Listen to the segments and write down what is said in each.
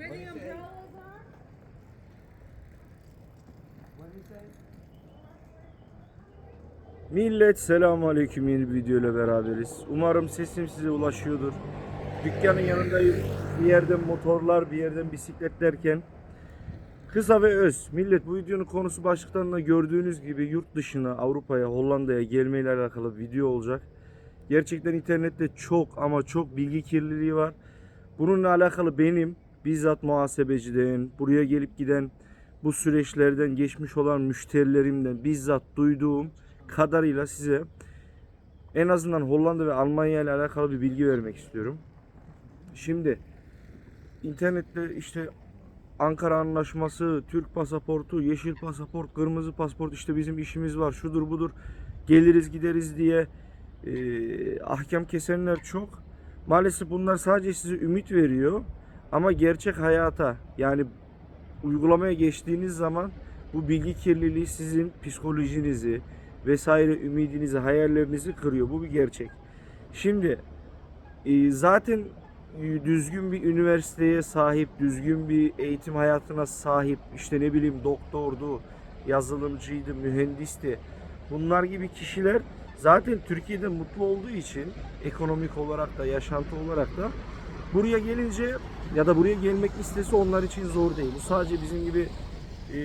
Where the umbrellas are? Millet selamun aleyküm yeni bir video ile beraberiz. Umarım sesim size ulaşıyordur. Dükkanın yanındayım. Bir yerden motorlar, bir yerden bisikletlerken kısa ve öz. Millet bu videonun konusu başlıktan da gördüğünüz gibi yurt dışına, Avrupa'ya, Hollanda'ya gelmeyle alakalı bir video olacak. Gerçekten internette çok ama çok bilgi kirliliği var. Bununla alakalı benim bizzat muhasebeciden, buraya gelip giden bu süreçlerden geçmiş olan müşterilerimden bizzat duyduğum kadarıyla size en azından Hollanda ve Almanya ile alakalı bir bilgi vermek istiyorum. Şimdi internette işte Ankara Anlaşması, Türk pasaportu, yeşil pasaport, kırmızı pasaport işte bizim işimiz var şudur budur geliriz gideriz diye e, ahkam kesenler çok. Maalesef bunlar sadece size ümit veriyor ama gerçek hayata yani uygulamaya geçtiğiniz zaman bu bilgi kirliliği sizin psikolojinizi vesaire ümidinizi, hayallerinizi kırıyor. Bu bir gerçek. Şimdi e, zaten e, düzgün bir üniversiteye sahip, düzgün bir eğitim hayatına sahip, işte ne bileyim doktordu, yazılımcıydı, mühendisti. Bunlar gibi kişiler zaten Türkiye'de mutlu olduğu için ekonomik olarak da, yaşantı olarak da buraya gelince ya da buraya gelmek istese onlar için zor değil. Bu sadece bizim gibi e,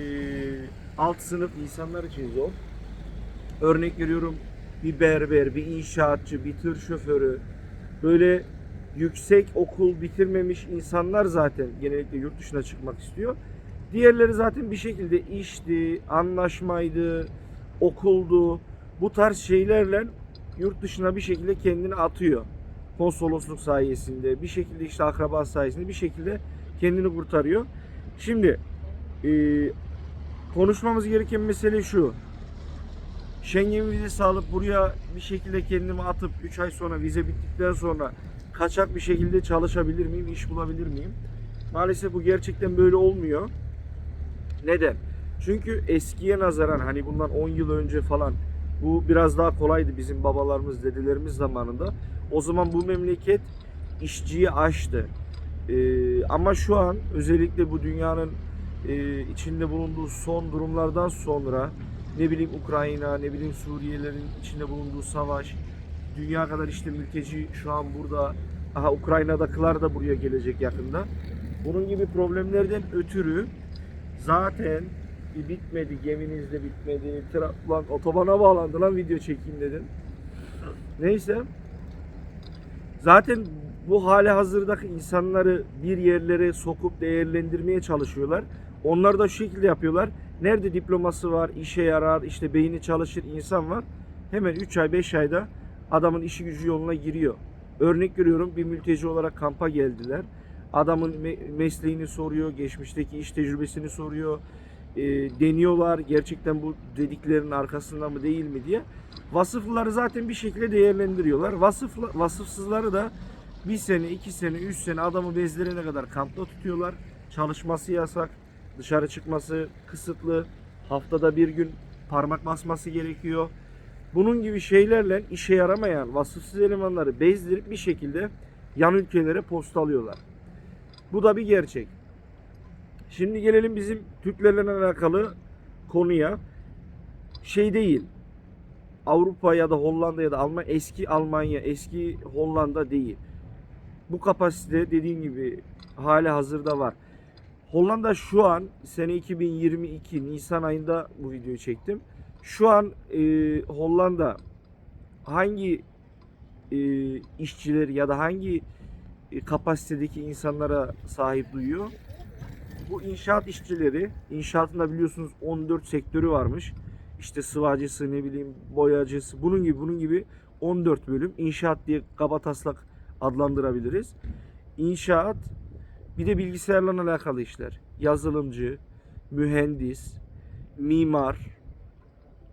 alt sınıf insanlar için zor. Örnek veriyorum bir berber, bir inşaatçı, bir tır şoförü böyle yüksek okul bitirmemiş insanlar zaten genellikle yurt dışına çıkmak istiyor. Diğerleri zaten bir şekilde işti, anlaşmaydı, okuldu. Bu tarz şeylerle yurt dışına bir şekilde kendini atıyor. Konsolosluk sayesinde, bir şekilde işte akraba sayesinde bir şekilde kendini kurtarıyor. Şimdi e, konuşmamız gereken mesele şu. Schengen vizesi alıp buraya bir şekilde kendimi atıp 3 ay sonra vize bittikten sonra kaçak bir şekilde çalışabilir miyim, iş bulabilir miyim? Maalesef bu gerçekten böyle olmuyor. Neden? Çünkü eskiye nazaran hani bundan 10 yıl önce falan bu biraz daha kolaydı bizim babalarımız, dedelerimiz zamanında. O zaman bu memleket işçiyi aştı. Ee, ama şu an özellikle bu dünyanın e, içinde bulunduğu son durumlardan sonra ne bileyim Ukrayna, ne bileyim Suriyelilerin içinde bulunduğu savaş, dünya kadar işte mülteci şu an burada, aha Ukrayna'dakiler da buraya gelecek yakında. Bunun gibi problemlerden ötürü zaten bir bitmedi, geminiz de bitmedi, tra- lan otobana bağlandı lan video çekeyim dedim. Neyse. Zaten bu hali hazırdaki insanları bir yerlere sokup değerlendirmeye çalışıyorlar. Onlar da şu şekilde yapıyorlar. Nerede diploması var, işe yarar, işte beyni çalışır insan var. Hemen 3 ay 5 ayda adamın işi gücü yoluna giriyor. Örnek veriyorum bir mülteci olarak kampa geldiler. Adamın me- mesleğini soruyor, geçmişteki iş tecrübesini soruyor. E, deniyorlar gerçekten bu dediklerinin arkasında mı değil mi diye. Vasıfları zaten bir şekilde değerlendiriyorlar. Vasıfla, vasıfsızları da bir sene, iki sene, üç sene adamı bezlerine kadar kampta tutuyorlar. Çalışması yasak, dışarı çıkması kısıtlı. Haftada bir gün parmak basması gerekiyor. Bunun gibi şeylerle işe yaramayan vasıfsız elemanları bezdirip bir şekilde yan ülkelere postalıyorlar. Bu da bir gerçek. Şimdi gelelim bizim Türklerle alakalı konuya. Şey değil. Avrupa ya da Hollanda ya da Almanya eski Almanya, eski Hollanda değil. Bu kapasite dediğim gibi hali hazırda var. Hollanda şu an sene 2022 Nisan ayında bu videoyu çektim. Şu an e, Hollanda hangi e, işçiler ya da hangi e, kapasitedeki insanlara sahip duyuyor? Bu inşaat işçileri, inşaatında biliyorsunuz 14 sektörü varmış. İşte sıvacısı, ne bileyim boyacısı, bunun gibi bunun gibi 14 bölüm inşaat diye kaba taslak adlandırabiliriz. İnşaat bir de bilgisayarla alakalı işler. Yazılımcı, mühendis, mimar.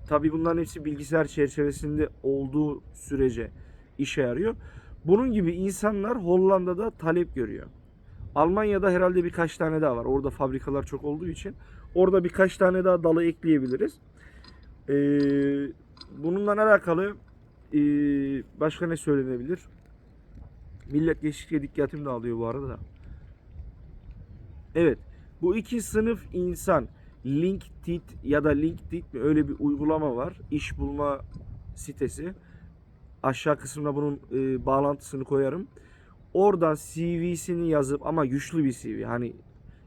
Tabi bunların hepsi bilgisayar çerçevesinde olduğu sürece işe yarıyor. Bunun gibi insanlar Hollanda'da talep görüyor. Almanya'da herhalde birkaç tane daha var. Orada fabrikalar çok olduğu için. Orada birkaç tane daha dalı ekleyebiliriz. Ee, bununla alakalı ee, başka ne söylenebilir? Millet geçtikçe dikkatim dağılıyor bu arada da. Evet. Bu iki sınıf insan LinkedIn ya da LinkedIn mi öyle bir uygulama var. İş bulma sitesi. Aşağı kısmına bunun e, bağlantısını koyarım. Oradan CV'sini yazıp ama güçlü bir CV. Hani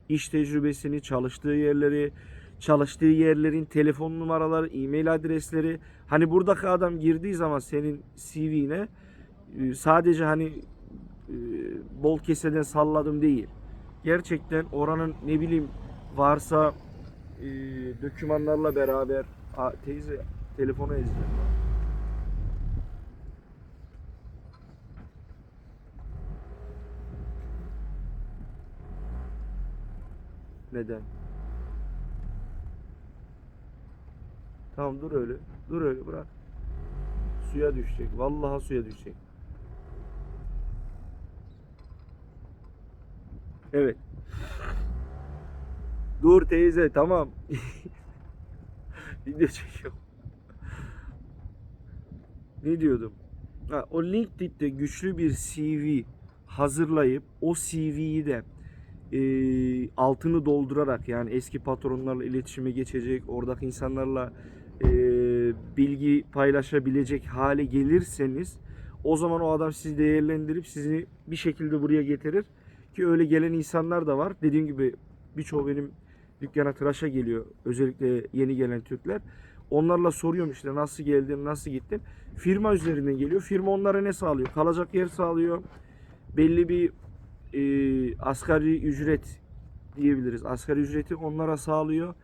iş tecrübesini, çalıştığı yerleri, çalıştığı yerlerin telefon numaraları, e-mail adresleri. Hani buradaki adam girdiği zaman senin CV'ne e, sadece hani e, bol keseden salladım değil. Gerçekten oranın ne bileyim varsa e, dokümanlarla beraber Aa, teyze telefonu ezdi. Neden? Tamam dur öyle. Dur öyle bırak. Suya düşecek. Vallahi suya düşecek. Evet. Dur teyze tamam. Video çekiyorum. Ne diyordum? Ha, o LinkedIn'de güçlü bir CV hazırlayıp o CV'yi de e, altını doldurarak yani eski patronlarla iletişime geçecek, oradaki insanlarla e, bilgi paylaşabilecek hale gelirseniz o zaman o adam sizi değerlendirip sizi bir şekilde buraya getirir. Ki öyle gelen insanlar da var. Dediğim gibi birçoğu benim dükkana tıraşa geliyor. Özellikle yeni gelen Türkler. Onlarla soruyorum işte nasıl geldin, nasıl gittin. Firma üzerinden geliyor. Firma onlara ne sağlıyor? Kalacak yer sağlıyor. Belli bir e, asgari ücret diyebiliriz. Asgari ücreti onlara sağlıyor.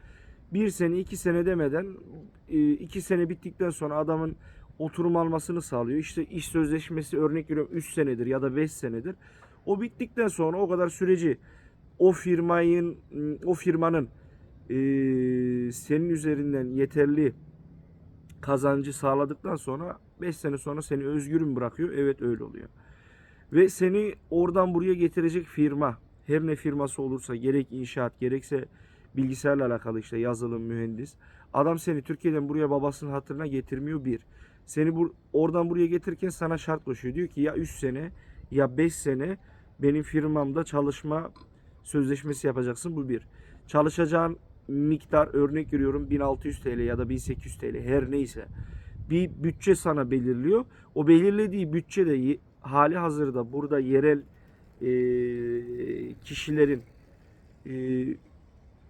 Bir sene, iki sene demeden e, iki sene bittikten sonra adamın oturum almasını sağlıyor. İşte iş sözleşmesi örnek veriyorum 3 senedir ya da 5 senedir. O bittikten sonra o kadar süreci o firmayın o firmanın e, senin üzerinden yeterli kazancı sağladıktan sonra 5 sene sonra seni özgürüm bırakıyor. Evet öyle oluyor. Ve seni oradan buraya getirecek firma her ne firması olursa gerek inşaat gerekse bilgisayarla alakalı işte yazılım mühendis. Adam seni Türkiye'den buraya babasının hatırına getirmiyor bir. Seni bur oradan buraya getirirken sana şart koşuyor. Diyor ki ya 3 sene ya 5 sene benim firmamda çalışma sözleşmesi yapacaksın bu bir. Çalışacağın miktar örnek veriyorum 1600 TL ya da 1800 TL her neyse bir bütçe sana belirliyor. O belirlediği bütçe de ye- hali hazırda burada yerel e, kişilerin e,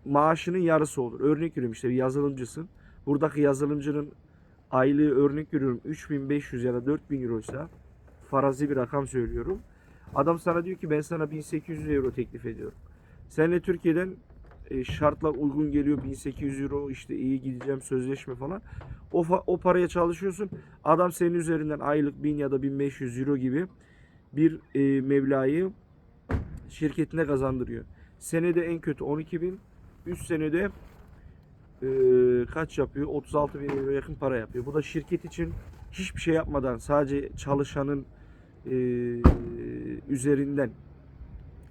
maaşının yarısı olur. Örnek veriyorum işte bir yazılımcısın. Buradaki yazılımcının aylığı örnek veriyorum 3500 ya da 4000 euroysa farazi bir rakam söylüyorum. Adam sana diyor ki ben sana 1800 euro teklif ediyorum. Sen de Türkiye'den e, şartlar uygun geliyor 1800 euro işte iyi gideceğim sözleşme falan. O, o paraya çalışıyorsun. Adam senin üzerinden aylık 1000 ya da 1500 euro gibi bir e, meblağı şirketine kazandırıyor. Senede en kötü 12 bin. 3 senede e, kaç yapıyor? 36 bin euro yakın para yapıyor. Bu da şirket için hiçbir şey yapmadan sadece çalışanın e, üzerinden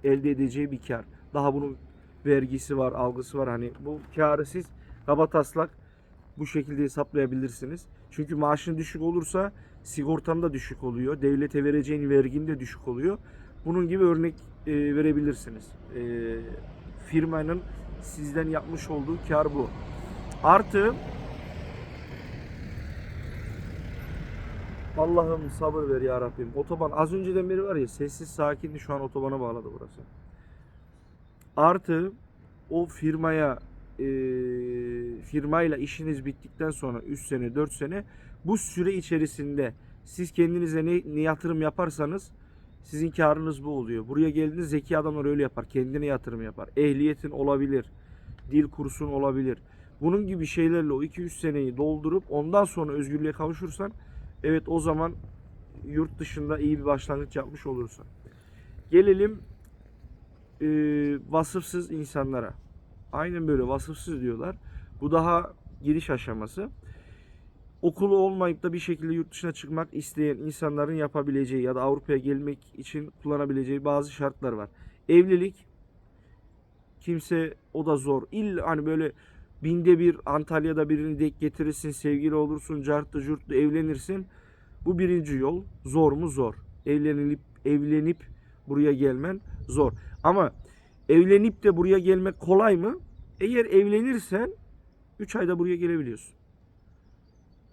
elde edeceği bir kar. Daha bunun vergisi var, algısı var. Hani bu karı siz kaba taslak bu şekilde hesaplayabilirsiniz. Çünkü maaşın düşük olursa sigortan da düşük oluyor. Devlete vereceğin vergin de düşük oluyor. Bunun gibi örnek e, verebilirsiniz. E, firmanın sizden yapmış olduğu kar bu. Artı Allah'ım sabır ver ya Rabbim. Otoban az önceden beri var ya sessiz sakindi şu an otobana bağladı burası. Artı o firmaya e, firmayla işiniz bittikten sonra 3 sene 4 sene bu süre içerisinde siz kendinize ne, ne yatırım yaparsanız sizin karınız bu oluyor. Buraya geldiğinde zeki adamlar öyle yapar. Kendine yatırım yapar. Ehliyetin olabilir. Dil kursun olabilir. Bunun gibi şeylerle o 2-3 seneyi doldurup ondan sonra özgürlüğe kavuşursan evet o zaman yurt dışında iyi bir başlangıç yapmış olursun. Gelelim e, vasıfsız insanlara. Aynen böyle vasıfsız diyorlar. Bu daha giriş aşaması. Okulu olmayıp da bir şekilde yurt dışına çıkmak isteyen insanların yapabileceği ya da Avrupa'ya gelmek için kullanabileceği bazı şartlar var. Evlilik kimse o da zor. İlla hani böyle binde bir Antalya'da birini denk getirirsin, sevgili olursun, cartlı curtlu evlenirsin. Bu birinci yol. Zor mu? Zor. Evlenilip evlenip buraya gelmen zor. Ama Evlenip de buraya gelmek kolay mı? Eğer evlenirsen 3 ayda buraya gelebiliyorsun.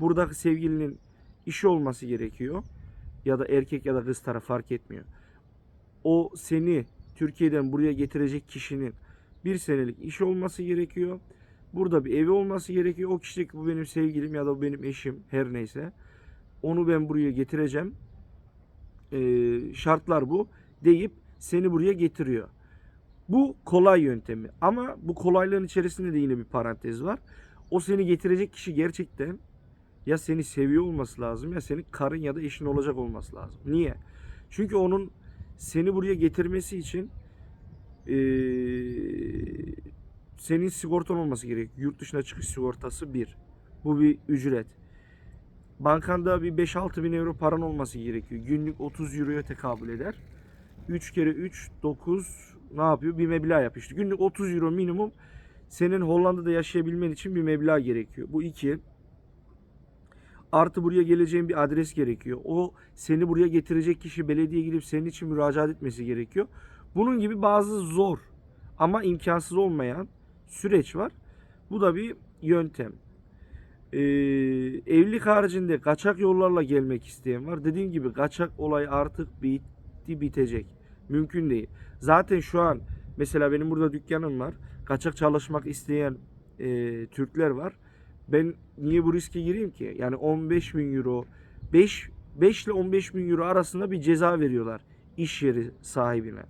Buradaki sevgilinin işi olması gerekiyor. Ya da erkek ya da kız taraf fark etmiyor. O seni Türkiye'den buraya getirecek kişinin bir senelik işi olması gerekiyor. Burada bir evi olması gerekiyor. O kişilik bu benim sevgilim ya da bu benim eşim her neyse. Onu ben buraya getireceğim. Ee, şartlar bu deyip seni buraya getiriyor. Bu kolay yöntemi. Ama bu kolaylığın içerisinde de yine bir parantez var. O seni getirecek kişi gerçekten ya seni seviyor olması lazım ya senin karın ya da eşin olacak olması lazım. Niye? Çünkü onun seni buraya getirmesi için eee, senin sigortan olması gerek. Yurt dışına çıkış sigortası bir. Bu bir ücret. Bankanda bir 5-6 bin euro paran olması gerekiyor. Günlük 30 euroya tekabül eder. 3 kere 3 9 ne yapıyor? Bir meblağ yap işte. Günlük 30 euro minimum senin Hollanda'da yaşayabilmen için bir meblağ gerekiyor. Bu iki. Artı buraya geleceğin bir adres gerekiyor. O seni buraya getirecek kişi belediye gidip senin için müracaat etmesi gerekiyor. Bunun gibi bazı zor ama imkansız olmayan süreç var. Bu da bir yöntem. Ee, evlilik haricinde kaçak yollarla gelmek isteyen var. Dediğim gibi kaçak olay artık bitti bitecek. Mümkün değil. Zaten şu an mesela benim burada dükkanım var. Kaçak çalışmak isteyen e, Türkler var. Ben niye bu riske gireyim ki? Yani 15 bin euro 5, 5 ile 15 bin euro arasında bir ceza veriyorlar iş yeri sahibine.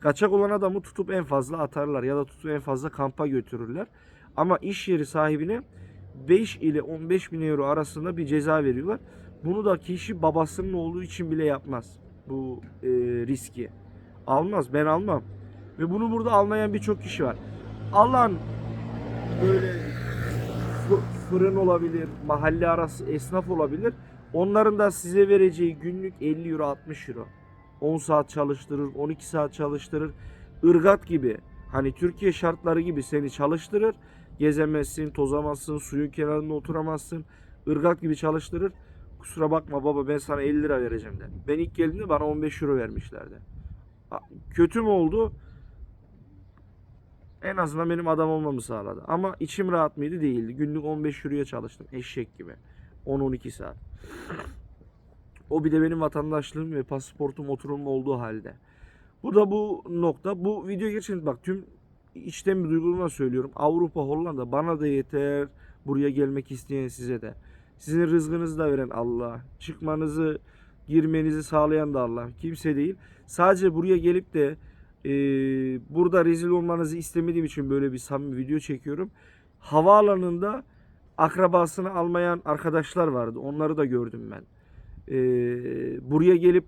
Kaçak olan adamı tutup en fazla atarlar ya da tutup en fazla kampa götürürler. Ama iş yeri sahibine 5 ile 15 bin euro arasında bir ceza veriyorlar. Bunu da kişi babasının olduğu için bile yapmaz bu e, riski. Almaz ben almam. Ve bunu burada almayan birçok kişi var. Alan böyle fı- fırın olabilir, mahalle arası esnaf olabilir. Onların da size vereceği günlük 50 euro 60 euro. 10 saat çalıştırır, 12 saat çalıştırır. Irgat gibi hani Türkiye şartları gibi seni çalıştırır. Gezemezsin, tozamazsın, suyun kenarında oturamazsın. Irgat gibi çalıştırır. Kusura bakma baba ben sana 50 lira vereceğim der. Ben ilk geldiğimde bana 15 euro vermişlerdi. Kötü mü oldu? En azından benim adam olmamı sağladı. Ama içim rahat mıydı? Değildi. Günlük 15 euroya çalıştım. Eşek gibi. 10-12 saat. O bir de benim vatandaşlığım ve pasaportum oturumum olduğu halde. Bu da bu nokta. Bu video gerçekten bak tüm içten bir duygularımla söylüyorum. Avrupa, Hollanda bana da yeter. Buraya gelmek isteyen size de. Sizin rızkınızı da veren Allah. Çıkmanızı, girmenizi sağlayan da Allah. Kimse değil. Sadece buraya gelip de e, burada rezil olmanızı istemediğim için böyle bir samimi video çekiyorum. Havaalanında akrabasını almayan arkadaşlar vardı. Onları da gördüm ben. E, buraya gelip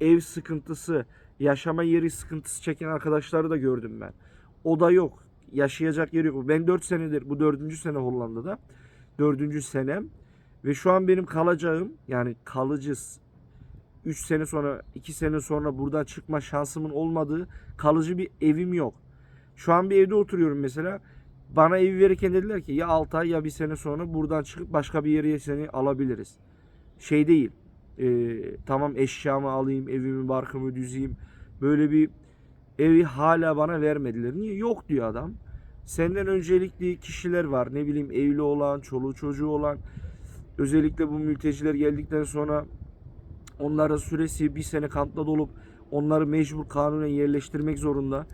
ev sıkıntısı, yaşama yeri sıkıntısı çeken arkadaşları da gördüm ben. O da yok. Yaşayacak yeri yok. Ben 4 senedir, bu 4. sene Hollanda'da. 4. senem. Ve şu an benim kalacağım, yani kalıcı 3 sene sonra, 2 sene sonra buradan çıkma şansımın olmadığı kalıcı bir evim yok. Şu an bir evde oturuyorum mesela. Bana evi verirken dediler ki ya 6 ay ya bir sene sonra buradan çıkıp başka bir yere seni alabiliriz. Şey değil. e, tamam eşyamı alayım, evimi barkımı düzeyim. Böyle bir evi hala bana vermediler. Niye? Yok diyor adam. Senden öncelikli kişiler var. Ne bileyim evli olan, çoluğu çocuğu olan. Özellikle bu mülteciler geldikten sonra onların süresi bir sene kampta dolup onları mecbur kanunen yerleştirmek zorunda.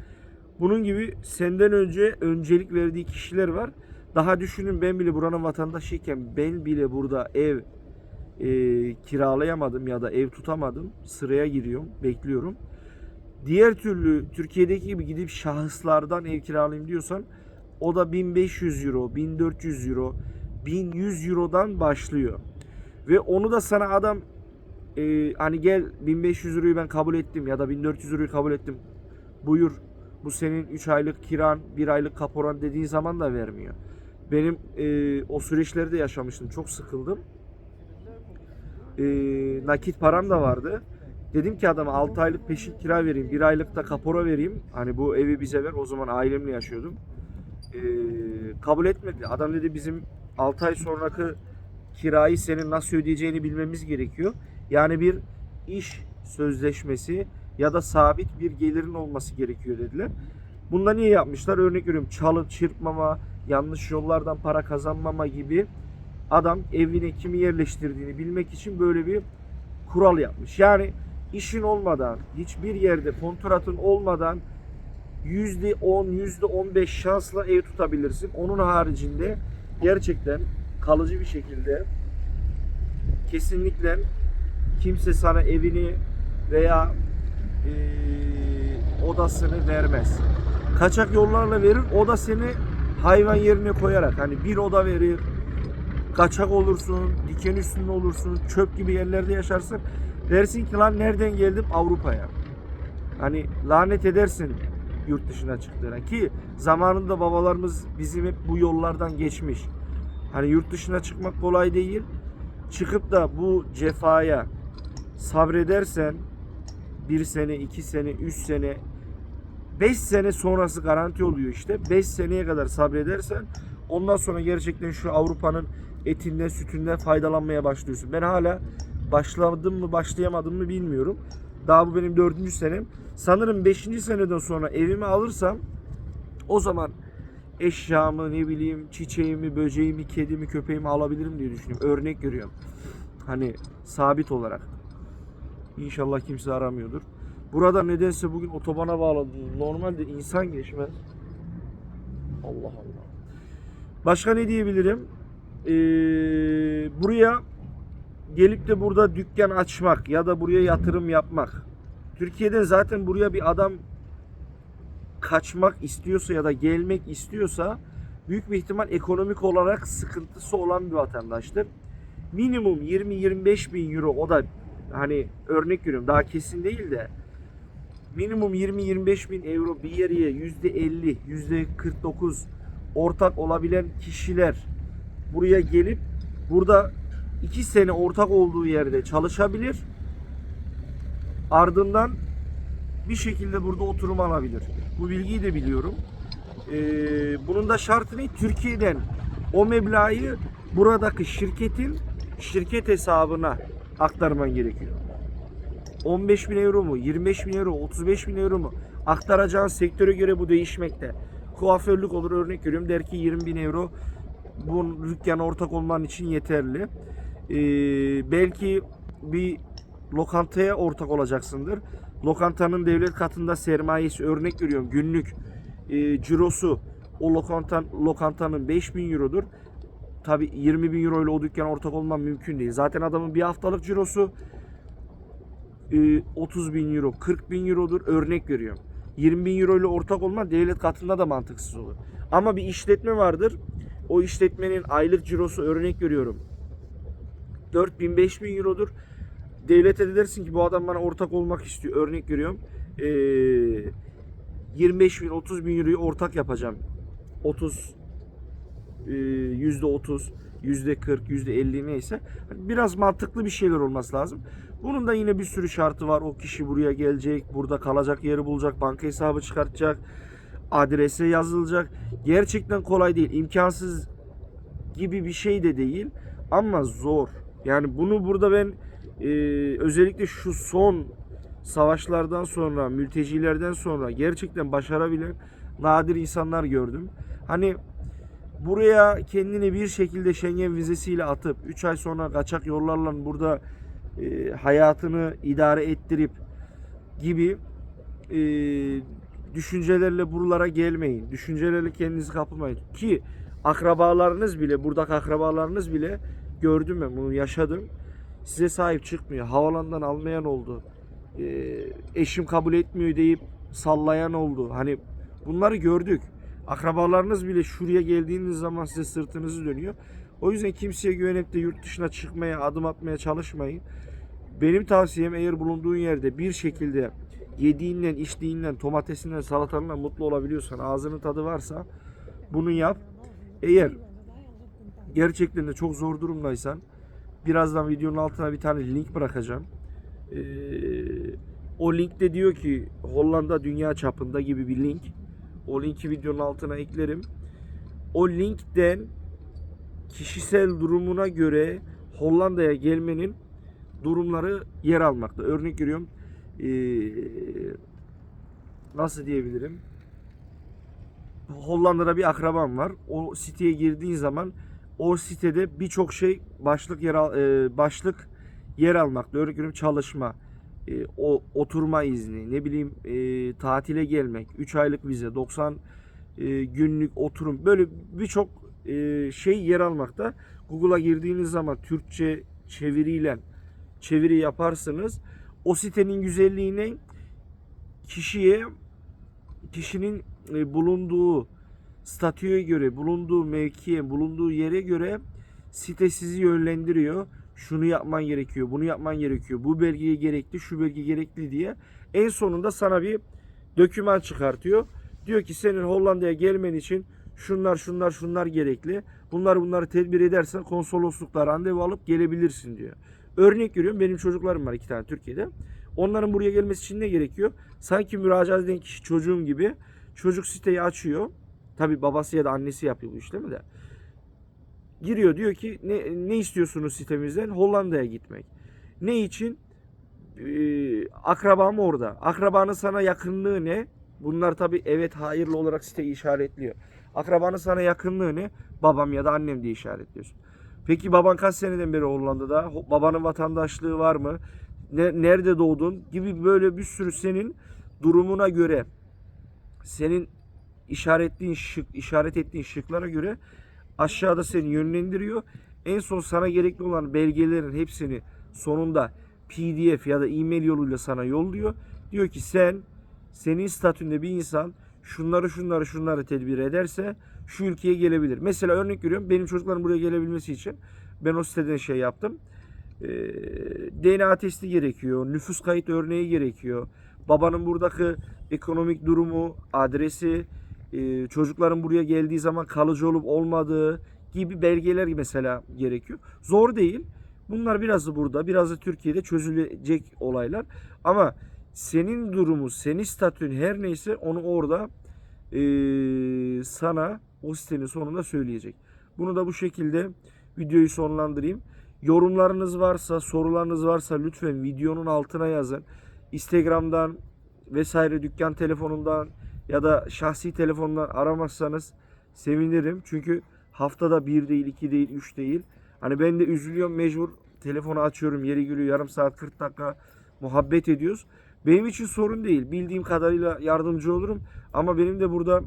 Bunun gibi senden önce öncelik verdiği kişiler var. Daha düşünün ben bile buranın vatandaşıyken ben bile burada ev e, kiralayamadım ya da ev tutamadım. Sıraya giriyorum, bekliyorum. Diğer türlü Türkiye'deki gibi gidip şahıslardan ev kiralayayım diyorsan o da 1500 euro, 1400 euro, 1100 eurodan başlıyor. Ve onu da sana adam e, hani gel 1500 euroyu ben kabul ettim ya da 1400 euroyu kabul ettim. Buyur bu senin 3 aylık kiran, 1 aylık kaporan dediğin zaman da vermiyor. Benim e, o süreçleri de yaşamıştım. Çok sıkıldım. E, nakit param da vardı. Dedim ki adama 6 aylık peşin kira vereyim, 1 aylık da kapora vereyim. Hani bu evi bize ver. O zaman ailemle yaşıyordum. E, kabul etmedi. Adam dedi bizim 6 ay sonraki kirayı senin nasıl ödeyeceğini bilmemiz gerekiyor. Yani bir iş sözleşmesi ya da sabit bir gelirin olması gerekiyor dediler. Bunda niye yapmışlar? Örnek veriyorum çalı çırpmama, yanlış yollardan para kazanmama gibi adam evine kimi yerleştirdiğini bilmek için böyle bir kural yapmış. Yani işin olmadan, hiçbir yerde kontratın olmadan %10, %15 şansla ev tutabilirsin. Onun haricinde gerçekten kalıcı bir şekilde kesinlikle kimse sana evini veya eee, odasını vermez. Kaçak yollarla verir. O da seni hayvan yerine koyarak hani bir oda verir. Kaçak olursun, diken üstünde olursun, çöp gibi yerlerde yaşarsın. Dersin ki lan nereden geldim Avrupa'ya. Hani lanet edersin yurt dışına çıktığına ki zamanında babalarımız bizim hep bu yollardan geçmiş. Hani yurt dışına çıkmak kolay değil. Çıkıp da bu cefaya sabredersen bir sene, iki sene, üç sene, beş sene sonrası garanti oluyor işte. Beş seneye kadar sabredersen ondan sonra gerçekten şu Avrupa'nın etinden, sütünden faydalanmaya başlıyorsun. Ben hala başladım mı, başlayamadım mı bilmiyorum. Daha bu benim dördüncü senem. Sanırım beşinci seneden sonra evimi alırsam o zaman eşyamı, ne bileyim çiçeğimi, böceğimi, kedimi, köpeğimi alabilirim diye düşünüyorum. Örnek görüyorum. Hani sabit olarak. İnşallah kimse aramıyordur. Burada nedense bugün otobana bağladım. Normalde insan geçmez. Allah Allah. Başka ne diyebilirim? Ee, buraya gelip de burada dükkan açmak ya da buraya yatırım yapmak. Türkiye'den zaten buraya bir adam kaçmak istiyorsa ya da gelmek istiyorsa büyük bir ihtimal ekonomik olarak sıkıntısı olan bir vatandaştır. Minimum 20-25 bin euro o da hani örnek veriyorum daha kesin değil de minimum 20-25 bin euro bir yere %50, %49 ortak olabilen kişiler buraya gelip burada 2 sene ortak olduğu yerde çalışabilir. Ardından bir şekilde burada oturum alabilir. Bu bilgiyi de biliyorum. Ee, bunun da şartı ne? Türkiye'den o meblağı buradaki şirketin şirket hesabına aktarman gerekiyor. 15 bin euro mu, 25 bin euro, 35 bin euro mu? Aktaracağın sektöre göre bu değişmekte. Kuaförlük olur örnek veriyorum der ki 20 bin euro bu dükkana ortak olman için yeterli. Ee, belki bir lokantaya ortak olacaksındır. Lokantanın devlet katında sermayesi örnek veriyorum günlük e, cirosu o lokantan, lokantanın 5000 eurodur. Tabi 20 bin euro ile o dükkana ortak olman mümkün değil. Zaten adamın bir haftalık cirosu e, 30 bin euro, 40 bin eurodur örnek veriyorum. 20 bin euro ile ortak olma devlet katında da mantıksız olur. Ama bir işletme vardır. O işletmenin aylık cirosu örnek veriyorum. 4 bin 5 bin eurodur. Devlete de dersin ki bu adam bana ortak olmak istiyor. Örnek veriyorum. Ee, 25 bin 30 bin euroyu ortak yapacağım. 30 e, yüzde 30 yüzde 40 yüzde 50 neyse biraz mantıklı bir şeyler olması lazım. Bunun da yine bir sürü şartı var. O kişi buraya gelecek, burada kalacak yeri bulacak, banka hesabı çıkartacak, adrese yazılacak. Gerçekten kolay değil, imkansız gibi bir şey de değil ama zor. Yani bunu burada ben e, özellikle şu son savaşlardan sonra, mültecilerden sonra gerçekten başarabilen nadir insanlar gördüm. Hani buraya kendini bir şekilde Schengen vizesiyle atıp 3 ay sonra kaçak yollarla burada e, hayatını idare ettirip gibi e, düşüncelerle buralara gelmeyin. Düşüncelerle kendinizi kapılmayın. Ki akrabalarınız bile, buradaki akrabalarınız bile gördüm ben bunu yaşadım. Size sahip çıkmıyor. Havalandan almayan oldu. E, eşim kabul etmiyor deyip sallayan oldu. Hani bunları gördük. Akrabalarınız bile şuraya geldiğiniz zaman size sırtınızı dönüyor. O yüzden kimseye güvenip de yurt dışına çıkmaya, adım atmaya çalışmayın. Benim tavsiyem eğer bulunduğun yerde bir şekilde yediğinden, içtiğinden, domatesinden, salatanından mutlu olabiliyorsan, ağzının tadı varsa bunu yap. Eğer gerçekten de çok zor durumdaysan birazdan videonun altına bir tane link bırakacağım. Ee, o linkte diyor ki Hollanda dünya çapında gibi bir link. O linki videonun altına eklerim. O linkten kişisel durumuna göre Hollanda'ya gelmenin durumları yer almakta. Örnek veriyorum. Ee, nasıl diyebilirim? Hollanda'da bir akrabam var. O siteye girdiğin zaman o sitede birçok şey başlık yer al, e, başlık yer almakta. Örnek veriyorum çalışma, e, o oturma izni, ne bileyim e, tatile gelmek, 3 aylık vize, 90 e, günlük oturum böyle birçok e, şey yer almakta. Google'a girdiğiniz zaman Türkçe çeviriyle çeviri yaparsınız. O sitenin güzelliğine kişiye kişinin e, bulunduğu statüye göre, bulunduğu mevkiye, bulunduğu yere göre site sizi yönlendiriyor. Şunu yapman gerekiyor, bunu yapman gerekiyor. Bu belgeye gerekli, şu belge gerekli diye. En sonunda sana bir doküman çıkartıyor. Diyor ki senin Hollanda'ya gelmen için şunlar şunlar şunlar gerekli. Bunları bunları tedbir edersen konsoloslukla randevu alıp gelebilirsin diyor. Örnek veriyorum benim çocuklarım var iki tane Türkiye'de. Onların buraya gelmesi için ne gerekiyor? Sanki müracaat eden kişi çocuğum gibi çocuk siteyi açıyor. Tabi babası ya da annesi yapıyor bu işlemi de. Giriyor diyor ki ne, ne istiyorsunuz sitemizden? Hollanda'ya gitmek. Ne için? Ee, akrabam orada. Akrabanın sana yakınlığı ne? Bunlar tabi evet hayırlı olarak siteyi işaretliyor. Akrabanın sana yakınlığı ne? Babam ya da annem diye işaretliyorsun. Peki baban kaç seneden beri Hollanda'da? Ho- Babanın vatandaşlığı var mı? Ne, nerede doğdun? Gibi böyle bir sürü senin durumuna göre senin işaretliğin şık, işaret ettiğin şıklara göre aşağıda seni yönlendiriyor. En son sana gerekli olan belgelerin hepsini sonunda PDF ya da e-mail yoluyla sana yolluyor. Diyor ki sen senin statünde bir insan şunları şunları şunları tedbir ederse şu ülkeye gelebilir. Mesela örnek veriyorum benim çocuklarım buraya gelebilmesi için ben o siteden şey yaptım. Ee, DNA testi gerekiyor, nüfus kayıt örneği gerekiyor. Babanın buradaki ekonomik durumu, adresi, e, çocukların buraya geldiği zaman kalıcı olup olmadığı gibi belgeler mesela gerekiyor. Zor değil. Bunlar biraz da burada, biraz da Türkiye'de çözülecek olaylar. Ama senin durumu, senin statün her neyse onu orada e, sana o sitenin sonunda söyleyecek. Bunu da bu şekilde videoyu sonlandırayım. Yorumlarınız varsa, sorularınız varsa lütfen videonun altına yazın. Instagram'dan vesaire dükkan telefonundan ya da şahsi telefondan aramazsanız sevinirim. Çünkü haftada bir değil, iki değil, üç değil. Hani ben de üzülüyorum mecbur telefonu açıyorum yeri geliyor yarım saat 40 dakika muhabbet ediyoruz. Benim için sorun değil. Bildiğim kadarıyla yardımcı olurum. Ama benim de burada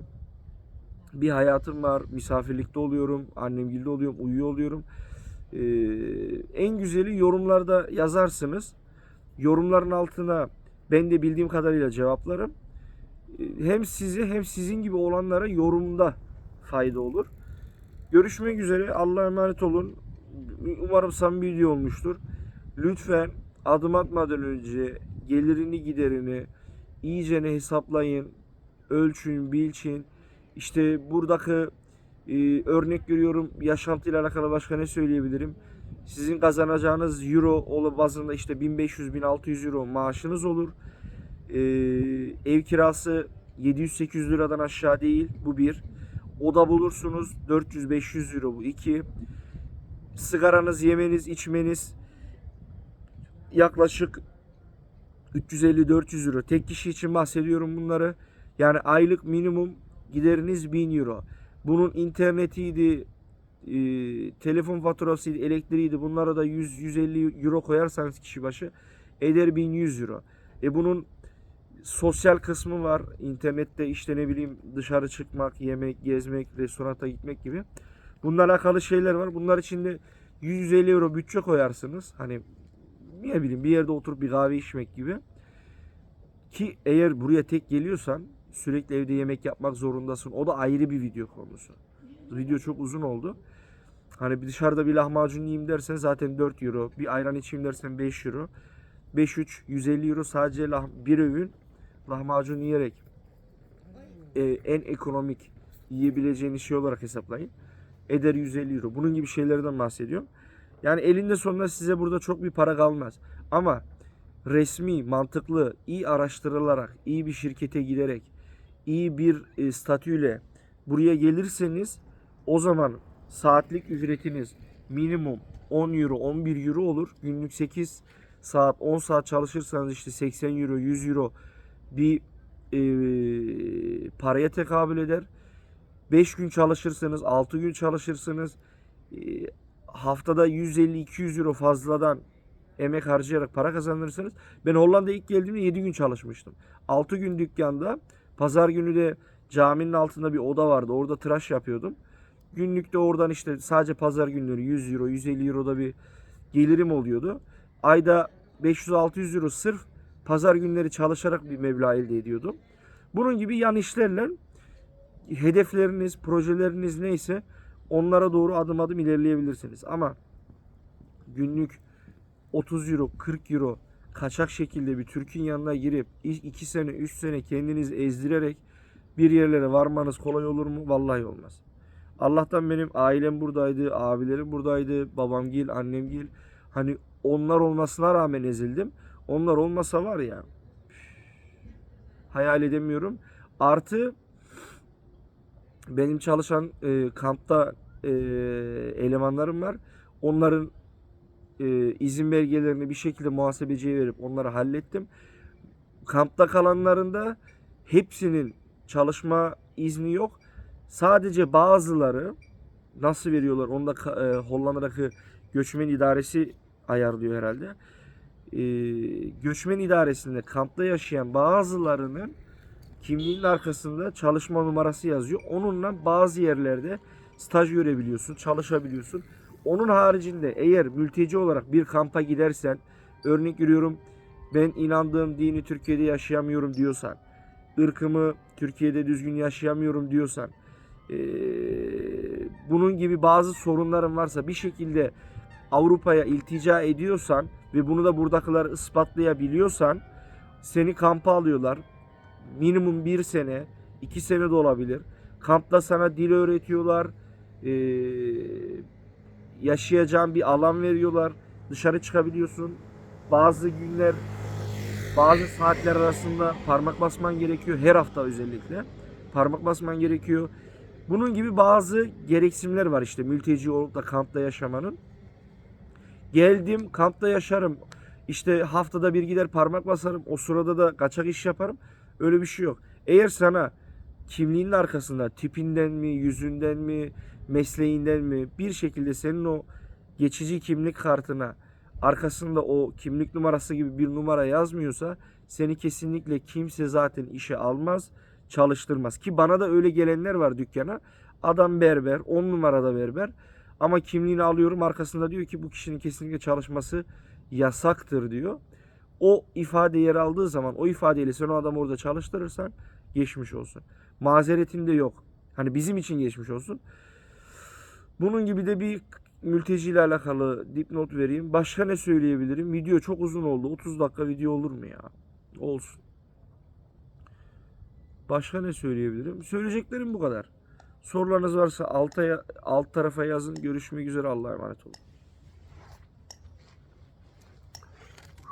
bir hayatım var. Misafirlikte oluyorum. Annemgilde oluyorum. Uyuyor oluyorum. Ee, en güzeli yorumlarda yazarsınız. Yorumların altına ben de bildiğim kadarıyla cevaplarım. Hem size hem sizin gibi olanlara yorumda fayda olur. Görüşmek üzere. Allah'a emanet olun. Umarım samimi video olmuştur. Lütfen adım atmadan önce gelirini giderini iyice hesaplayın. Ölçün, bilçin. İşte buradaki e, örnek görüyorum yaşantıyla alakalı başka ne söyleyebilirim? Sizin kazanacağınız euro bazında işte 1500-1600 euro maaşınız olur. E, ev kirası 700-800 liradan aşağı değil. Bu bir. Oda bulursunuz 400-500 euro bu iki. Sigaranız, yemeniz, içmeniz yaklaşık 350-400 euro. Tek kişi için bahsediyorum bunları. Yani aylık minimum gideriniz 1000 euro. Bunun internetiydi, e, telefon faturasıydı, elektriğiydi. Bunlara da 100-150 euro koyarsanız kişi başı eder 1100 euro. E bunun sosyal kısmı var. İnternette işte ne bileyim dışarı çıkmak, yemek, gezmek, restoranta gitmek gibi. Bununla alakalı şeyler var. Bunlar için de 150 euro bütçe koyarsınız. Hani ne bileyim bir yerde oturup bir kahve içmek gibi. Ki eğer buraya tek geliyorsan sürekli evde yemek yapmak zorundasın. O da ayrı bir video konusu. Video çok uzun oldu. Hani bir dışarıda bir lahmacun yiyeyim dersen zaten 4 euro. Bir ayran içeyim dersen 5 euro. 5-3 150 euro sadece bir öğün lahmacun yiyerek e, en ekonomik yiyebileceğiniz şey olarak hesaplayın. Eder 150 euro. Bunun gibi şeylerden bahsediyorum. Yani elinde sonunda size burada çok bir para kalmaz. Ama resmi, mantıklı, iyi araştırılarak, iyi bir şirkete giderek, iyi bir e, statüyle buraya gelirseniz o zaman saatlik ücretiniz minimum 10 euro, 11 euro olur. Günlük 8 saat, 10 saat çalışırsanız işte 80 euro, 100 euro bir e, paraya tekabül eder. 5 gün çalışırsınız, 6 gün çalışırsınız. e, haftada 150-200 euro fazladan emek harcayarak para kazanırsınız. Ben Hollanda'ya ilk geldiğimde 7 gün çalışmıştım. 6 gün dükkanda, pazar günü de caminin altında bir oda vardı. Orada tıraş yapıyordum. Günlükte oradan işte sadece pazar günleri 100 euro, 150 euro da bir gelirim oluyordu. Ayda 500-600 euro sırf pazar günleri çalışarak bir meblağ elde ediyordum. Bunun gibi yan işlerle hedefleriniz, projeleriniz neyse onlara doğru adım adım ilerleyebilirsiniz. Ama günlük 30 euro, 40 euro kaçak şekilde bir Türk'ün yanına girip 2 sene, 3 sene kendinizi ezdirerek bir yerlere varmanız kolay olur mu? Vallahi olmaz. Allah'tan benim ailem buradaydı, abilerim buradaydı, babamgil, annemgil. Hani onlar olmasına rağmen ezildim. Onlar olmasa var ya hayal edemiyorum. Artı benim çalışan e, kampta e, elemanlarım var. Onların e, izin belgelerini bir şekilde muhasebeciye verip onları hallettim. Kampta kalanların da hepsinin çalışma izni yok. Sadece bazıları nasıl veriyorlar onu da ka- e, Hollanda'daki göçmen idaresi ayarlıyor herhalde. E, göçmen idaresinde kampta yaşayan bazılarının kimliğinin arkasında çalışma numarası yazıyor. Onunla bazı yerlerde staj görebiliyorsun, çalışabiliyorsun. Onun haricinde eğer mülteci olarak bir kampa gidersen, örnek veriyorum ben inandığım dini Türkiye'de yaşayamıyorum diyorsan, ırkımı Türkiye'de düzgün yaşayamıyorum diyorsan, eee, bunun gibi bazı sorunların varsa bir şekilde Avrupa'ya iltica ediyorsan ve bunu da buradakiler ispatlayabiliyorsan seni kampa alıyorlar. Minimum bir sene, iki sene de olabilir. Kampta sana dil öğretiyorlar. Ee, yaşayacağın bir alan veriyorlar. Dışarı çıkabiliyorsun. Bazı günler, bazı saatler arasında parmak basman gerekiyor. Her hafta özellikle. Parmak basman gerekiyor. Bunun gibi bazı gereksinimler var işte mülteci olup da kampta yaşamanın. Geldim kampta yaşarım. İşte haftada bir gider parmak basarım. O sırada da kaçak iş yaparım. Öyle bir şey yok. Eğer sana kimliğinin arkasında tipinden mi, yüzünden mi, mesleğinden mi bir şekilde senin o geçici kimlik kartına arkasında o kimlik numarası gibi bir numara yazmıyorsa seni kesinlikle kimse zaten işe almaz, çalıştırmaz. Ki bana da öyle gelenler var dükkana. Adam berber, 10 numarada berber. Ama kimliğini alıyorum arkasında diyor ki bu kişinin kesinlikle çalışması yasaktır diyor. O ifade yer aldığı zaman o ifadeyle sen o adamı orada çalıştırırsan geçmiş olsun. Mazeretin de yok. Hani bizim için geçmiş olsun. Bunun gibi de bir mülteciyle alakalı dipnot vereyim. Başka ne söyleyebilirim? Video çok uzun oldu. 30 dakika video olur mu ya? Olsun. Başka ne söyleyebilirim? Söyleyeceklerim bu kadar. Sorularınız varsa alta alt tarafa yazın. Görüşmek üzere. Allah'a emanet olun.